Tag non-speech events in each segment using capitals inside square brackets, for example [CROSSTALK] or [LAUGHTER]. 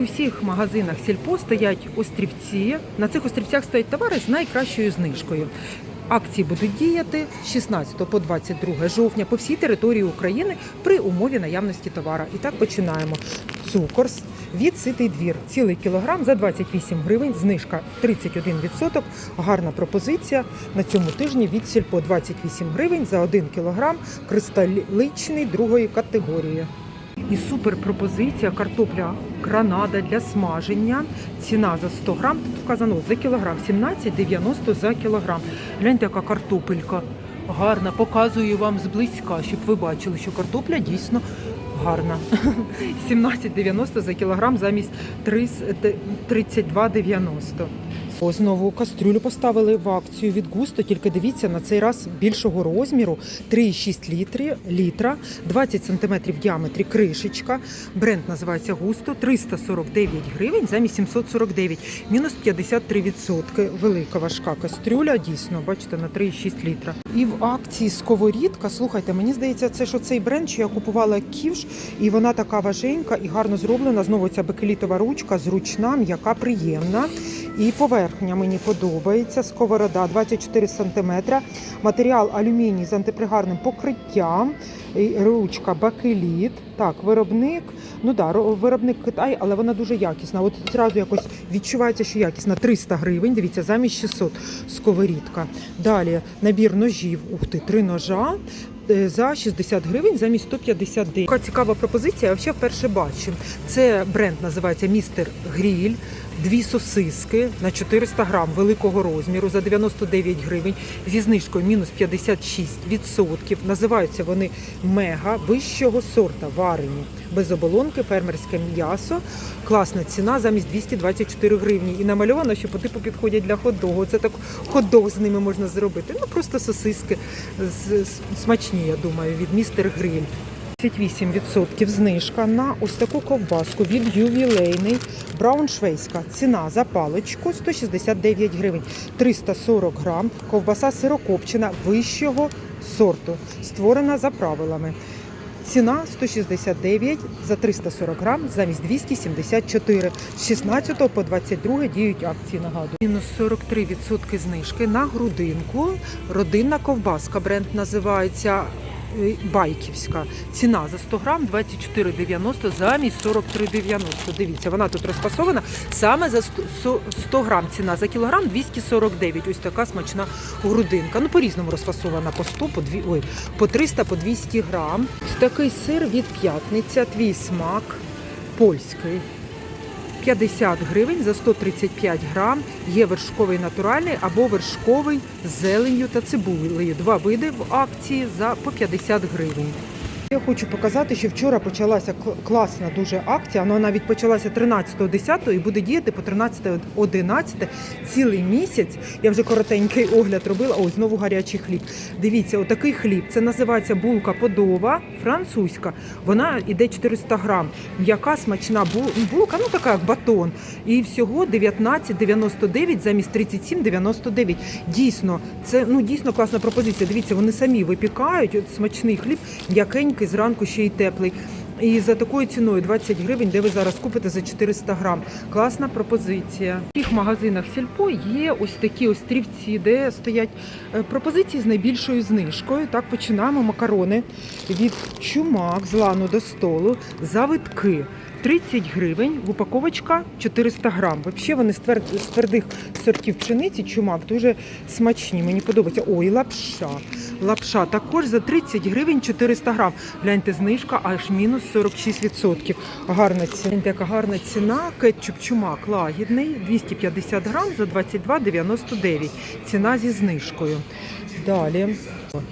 У всіх магазинах сільпо стоять острівці. На цих острівцях стоять товари з найкращою знижкою. Акції будуть діяти з 16 по 22 жовтня по всій території України при умові наявності товара. І так починаємо. Цукорс від ситий двір. Цілий кілограм за 28 гривень, знижка 31%. Гарна пропозиція на цьому тижні від сільпо 28 гривень за 1 кілограм кристалічний другої категорії. І супер пропозиція картопля гранада для смаження. Ціна за 100 грам. Тут вказано за кілограм 17,90 за кілограм. Гляньте, яка картопелька гарна. Показую вам зблизька, щоб ви бачили, що картопля дійсно гарна. [LAUGHS] 17,90 за кілограм замість 30 32,90. Знову кастрюлю поставили в акцію від густо, тільки дивіться на цей раз більшого розміру 3,6 літри, літра, 20 см в діаметрі кришечка. Бренд називається густо 349 гривень замість 749, мінус 53%. Велика важка кастрюля, дійсно, бачите, на 3,6 літра. І в акції сковорідка, слухайте, мені здається, це що цей бренд, що я купувала ківш, і вона така важенька і гарно зроблена. Знову ця бекелітова ручка, зручна, м'яка, приємна. І поверхня мені подобається. Сковорода 24 см. Матеріал алюміній з антипригарним покриттям. Ручка бакеліт. Так, виробник. Ну да, виробник Китай, але вона дуже якісна. От зразу якось відчувається, що якісна. 300 гривень. Дивіться, замість 600 сковорідка. Далі набір ножів. Ух ти, три ножа. е, За 60 гривень замість 159. Така цікава пропозиція. Я взагалі вперше бачу. Це бренд називається Містер Гріль. Дві сосиски на 400 грам великого розміру за 99 гривень зі знижкою мінус 56%. Називаються вони мега вищого сорта варені. Без оболонки, фермерське м'ясо. Класна ціна замість 224 гривні. І намальовано, що по типу підходять для хот-догу. Це так хот-дог з ними можна зробити. Ну просто сосиски смачні, я думаю, від містер Гриль. 28% знижка на ось таку ковбаску від ювілейний брауншвейська. Ціна за паличку 169 гривень, 340 грам. Ковбаса сирокопчена вищого сорту, створена за правилами. Ціна 169 за 340 грам замість 274. З 16 по 22 діють акції, нагадую. Мінус 43% знижки на грудинку. Родинна ковбаска. Бренд називається Байківська. Ціна за 100 грам 24,90 замість 43,90. Дивіться, вона тут розфасована. Саме за 100 со- 100 грам ціна за кілограм 249. Ось така смачна грудинка. Ну, по-різному розфасована по 100, по, 2, ой, по 300, по 200 грам. Ось такий сир від п'ятниця, твій смак, польський. 50 гривень за 135 грам. Є вершковий натуральний або вершковий з зеленню та цибулею. Два види в акції за по 50 гривень. Я хочу показати, що вчора почалася класна дуже акція. Вона навіть почалася 13.10 і буде діяти по 13.11 цілий місяць. Я вже коротенький огляд робила. Ось знову гарячий хліб. Дивіться, отакий хліб. Це називається булка подова, французька. Вона йде 400 грам. М'яка смачна булка, ну така як батон. І всього 19,99 замість 37,99. Дійсно, це ну дійсно класна пропозиція. Дивіться, вони самі випікають. От смачний хліб, м'якенький, зранку ще й теплий. І за такою ціною 20 гривень, де ви зараз купите за 400 грам. Класна пропозиція. В всіх магазинах сільпо є ось такі острівці, де стоять е, пропозиції з найбільшою знижкою. Так починаємо макарони від чумак з лану до столу, завитки. 30 гривень, упаковочка 400 грам. Взагалі вони з твер- з твердих сортів пшениці, чумак, дуже смачні. Мені подобається. Ой, лапша. Лапша також за 30 гривень 400 грам. Гляньте, знижка аж мінус 46%. Гарна ціна. Яка гарна ціна. Кетчуп чумак лагідний, 250 грам за 22,99. Ціна зі знижкою. Далі.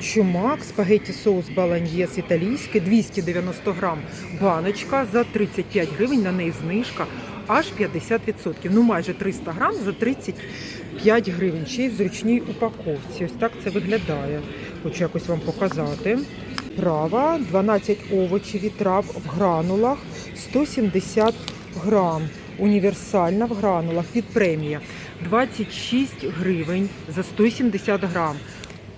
Чумак, спагетті соус баланьєс італійський, 290 грам баночка за 35 гривень, на неї знижка аж 50%. Ну майже 300 грам за 35 гривень. Ще й в зручній упаковці. Ось так це виглядає. Хочу якось вам показати. Права 12 овочів і трав в гранулах 170 грам. Універсальна в гранулах від премія 26 гривень за 170 грам.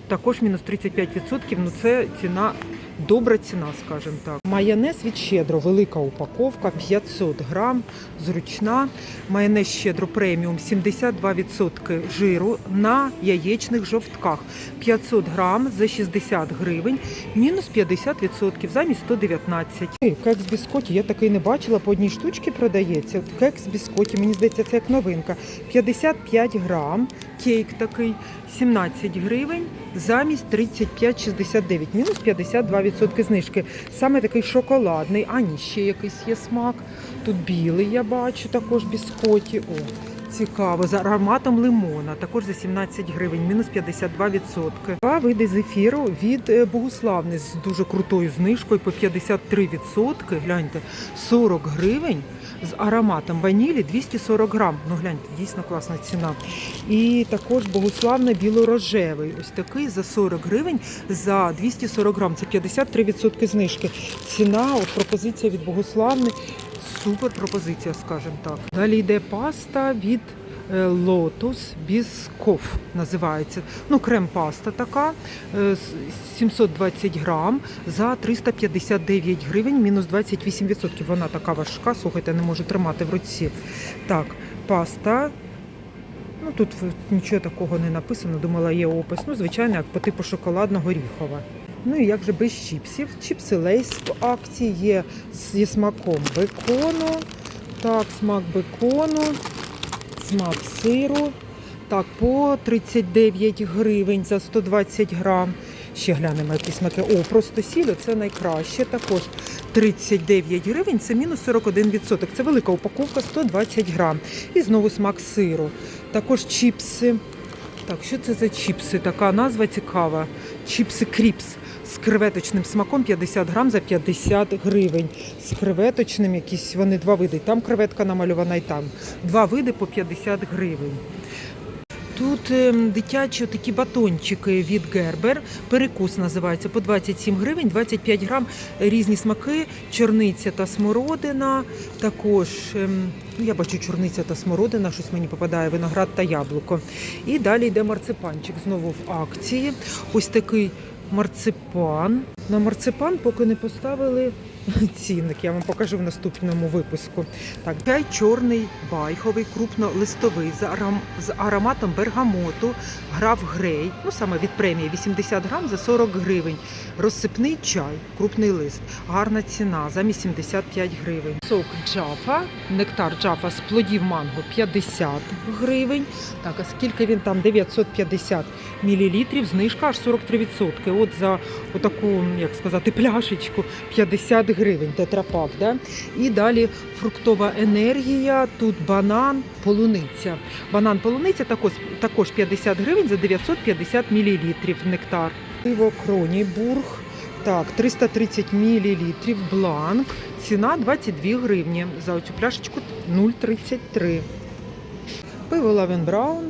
Також мінус 35%, ну це ціна добра ціна, скажімо так. Майонез від щедро, велика упаковка, 500 грам, зручна. Майонез щедро преміум, 72% жиру на яєчних жовтках. 500 грам за 60 гривень, мінус 50%, замість 119. Ей, Кекс біскоті, я такий не бачила, по одній штучці продається. Кекс біскоті, мені здається, це як новинка. 55 грам, кейк такий, 17 гривень, замість 35,69, мінус 52% знижки. Саме такий шоколадний, а ні, ще якийсь є смак. Тут білий я бачу, також біскоті. О, цікаво, з ароматом лимона, також за 17 гривень, мінус 52%. Два види зефіру від е, Богуславни з дуже крутою знижкою по 53%. Гляньте, 40 гривень. З ароматом ванілі 240 грам. Ну гляньте, дійсно класна ціна. І також богославний білорожевий. Ось такий за 40 гривень за 240 грам. Це 53% знижки. Ціна, от пропозиція від богославни. Супер пропозиція, скажімо так. Далі йде паста від е, Lotus Biscoff називається. Ну, крем-паста така, е, з 720 грам за 359 гривень, мінус 28%. Вона така важка, слухайте, не можу тримати в руці. Так, паста. Ну тут нічого такого не написано, думала, є опис. Ну, звичайно, як по типу шоколадно-горіхова. Ну і як же без чіпсів? Чіпси лейс в акції є зі смаком бекону. Так, смак бекону, смак сиру. Так, по 39 гривень за 120 грам. Ще глянемо, які смаки. О, просто сіль, це найкраще. Також 39 гривень, це мінус 41%. Це велика упаковка 120 грам. І знову смак сиру. Також чіпси. Так, що це за чіпси? Така назва цікава. Чіпси кріпс з креветочним смаком 50 грам за 50 гривень. З креветочним якісь вони два види. Там креветка намальована і там. Два види по 50 гривень. Тут ем, дитячі такі батончики від Гербер. Перекус називається по 27 гривень, 25 грам різні смаки, чорниця та смородина. Також ем, ну, я бачу чорниця та смородина, щось мені попадає, виноград та яблуко. І далі йде марципанчик знову в акції. Ось такий марципан. На марципан поки не поставили цінник. Я вам покажу в наступному випуску. Так, чай чорний байховий, крупнолистовий з, аром... з ароматом бергамоту, граф грей, ну саме від премії 80 грам за 40 гривень. Розсипний чай, крупний лист, гарна ціна замість 75 гривень. Сок джафа, нектар джафа з плодів манго 50 гривень. Так, а скільки він там? 950 мілілітрів, знижка аж 43%. От за отаку, як сказати, пляшечку 50 гривень тетрапак. Да? І далі фруктова енергія, тут банан, полуниця. Банан полуниця також, також 50 гривень за 950 мілілітрів нектар. Пиво Кронібург. Так, 330 мілілітрів бланк. Ціна 22 гривні. За оцю пляшечку 0,33. Пиво Лавен Браун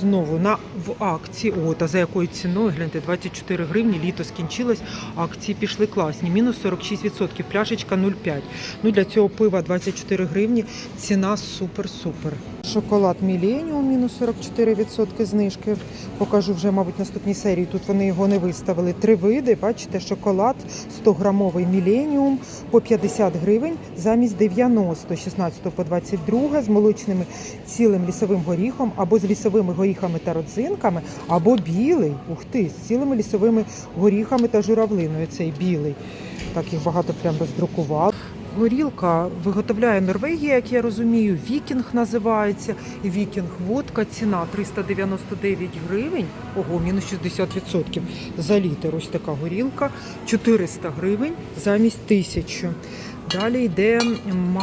знову на в акції. О, та за якою ціною? Гляньте, 24 гривні, літо скінчилось, акції пішли класні. Мінус 46%, пляшечка 0,5. Ну для цього пива 24 гривні. Ціна супер-супер. Шоколад Міленіум, мінус 44% знижки. Покажу вже, мабуть, наступній серії. Тут вони його не виставили. Три види. Бачите, шоколад 100-грамовий Міленіум по 50 гривень замість 90, 16 по 22 з молочними цілим лісовим горіхом або з лісовими горіхами та родзинками, або білий. Ух ти, з цілими лісовими горіхами та журавлиною. Цей білий. Так їх багато прям роздрукував. Горілка виготовляє Норвегія, як я розумію. Вікінг називається. Вікінг водка. Ціна 399 гривень. Ого, мінус 60% за літр. Ось така горілка. 400 гривень замість 1000. Далі йде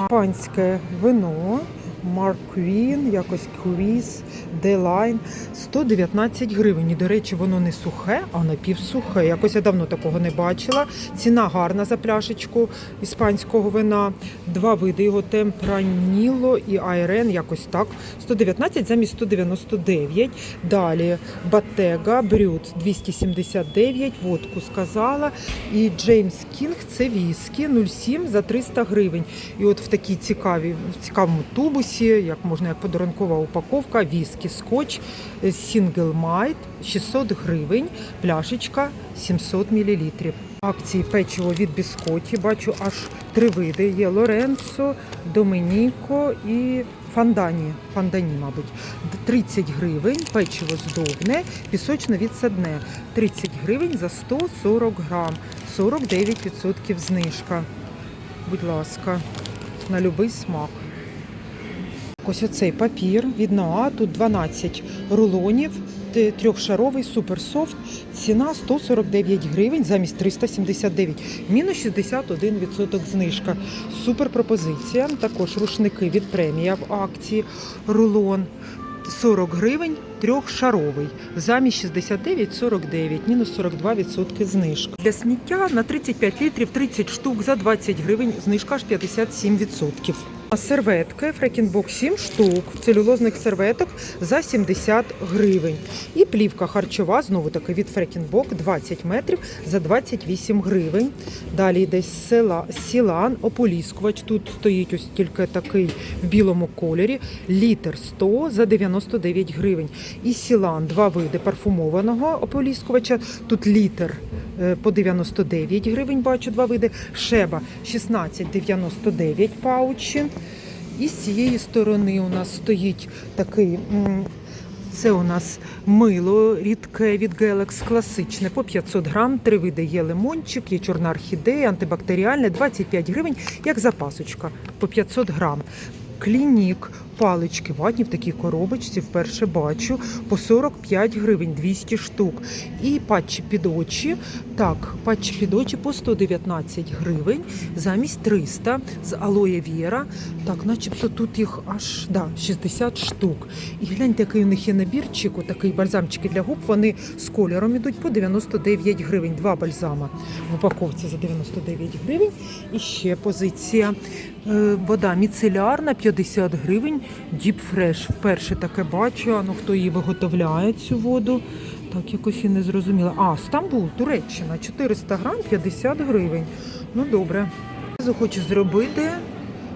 панське вино. Марк Квін, якось Квіз, Делайн 119 гривень. І, до речі, воно не сухе, а напівсухе. Якось я давно такого не бачила. Ціна гарна за пляшечку іспанського вина. Два види його темпраніло і айрен, якось так. 119 замість 199. Далі Батега, Брют 279, водку сказала. І Джеймс Кінг це віскі 07 за 300 гривень. І от в такій цікавій, в цікавому тубусі, як можна як подарункова упаковка, віскі, скотч, Single Malt 600 гривень, пляшечка 700 мл. Акції печиво від біскоті. Бачу аж три види. Є Лоренцо, Доменіко і Фандані. Фандані, мабуть. 30 гривень, печиво здобне, пісочно відсадне. 30 гривень за 140 грам. 49% знижка. Будь ласка, на будь-який смак. Ось оцей папір від Ноа, тут 12 рулонів, трьохшаровий суперсофт. Ціна 149 гривень замість 379, мінус 61% знижка. Супер пропозиція. Також рушники від премія в акції. Рулон 40 гривень, трьохшаровий. Замість 69,49, мінус 42% знижка. Для сміття на 35 літрів 30 штук за 20 гривень, знижка аж 57%. Серветки Фрекінбок 7 штук, целюлозних серветок за 70 гривень. І плівка харчова, знову таки від Фрекінбок 20 метрів за 28 гривень. Далі йде села, сілан, ополіскувач. Тут стоїть ось тільки такий в білому кольорі. Літр 100 за 99 гривень. І сілан, два види парфумованого ополіскувача. Тут літр по 99 гривень, бачу два види. Шеба 16,99 паучі. І з цієї сторони у нас стоїть такий. Це у нас мило рідке від Galax класичне по 500 грам. Три види є лимончик, є чорна орхідея, антибактеріальне, 25 гривень, як запасочка по 500 грам. Клінік, палички ватні в такій коробочці вперше бачу по 45 гривень 200 штук. І патчі під очі. Так, патчі під очі по 119 гривень замість 300 з алоє віра. Так, начебто тут їх аж да, 60 штук. І гляньте, який у них є набірчик, такий бальзамчики для губ. Вони з кольором ідуть по 99 гривень. Два бальзама в упаковці за 99 гривень. І ще позиція. Е, Вода міцелярна 50 гривень. Deep Fresh. Вперше таке бачу. Ну хто її виготовляє цю воду? Так, якось і не зрозуміла. А, Стамбул, Туреччина, 400 грам 50 гривень. Ну добре. Хочу зробити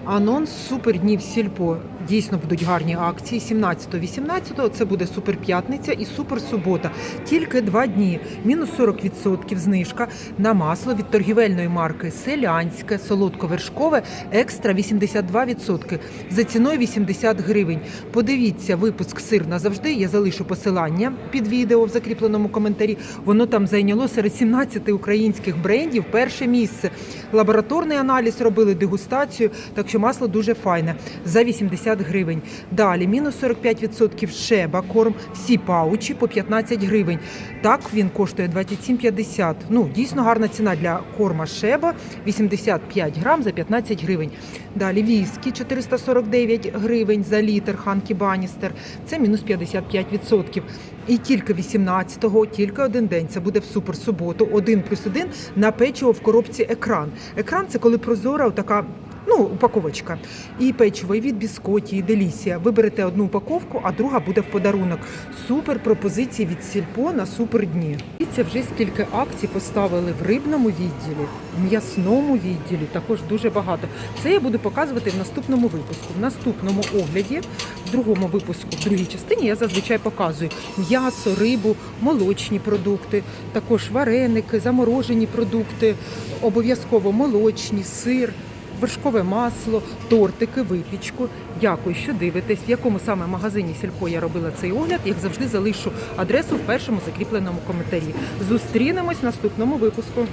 анонс супер днів сільпо. Дійсно будуть гарні акції. 17-18 це буде суперп'ятниця і суперсубота. Тільки два дні. Мінус 40% знижка на масло від торгівельної марки Селянське, солодковершкове, екстра 82%. За ціною 80 гривень. Подивіться випуск сир назавжди. Я залишу посилання під відео в закріпленому коментарі. Воно там зайняло серед 17 українських брендів перше місце. Лабораторний аналіз робили дегустацію, так що масло дуже файне за 80 гривень. Далі мінус 45% шеба корм, всі паучі по 15 гривень. Так він коштує 27,50. Ну дійсно гарна ціна для корма шеба 85 грам за 15 гривень. Далі віскі 449 гривень за літр Ханкі Баністер. Це мінус 55%. І тільки 18-го, тільки один день. Це буде в суперсуботу. Один плюс один на печиво в коробці екран. Екран це коли прозора така. Ну, упаковочка. І печиво, і від біскоті, і делісія. Ви берете одну упаковку, а друга буде в подарунок. Супер пропозиції від сільпо на супер дні. І це вже скільки акцій поставили в рибному відділі, в м'ясному відділі. Також дуже багато. Це я буду показувати в наступному випуску. В наступному огляді, в другому випуску, в другій частині я зазвичай показую м'ясо, рибу, молочні продукти, також вареники, заморожені продукти, обов'язково молочні, сир вершкове масло, тортики, випічку. Дякую, що дивитесь, в якому саме магазині Сільпо я робила цей огляд. Як завжди, залишу адресу в першому закріпленому коментарі. Зустрінемось в наступному випуску.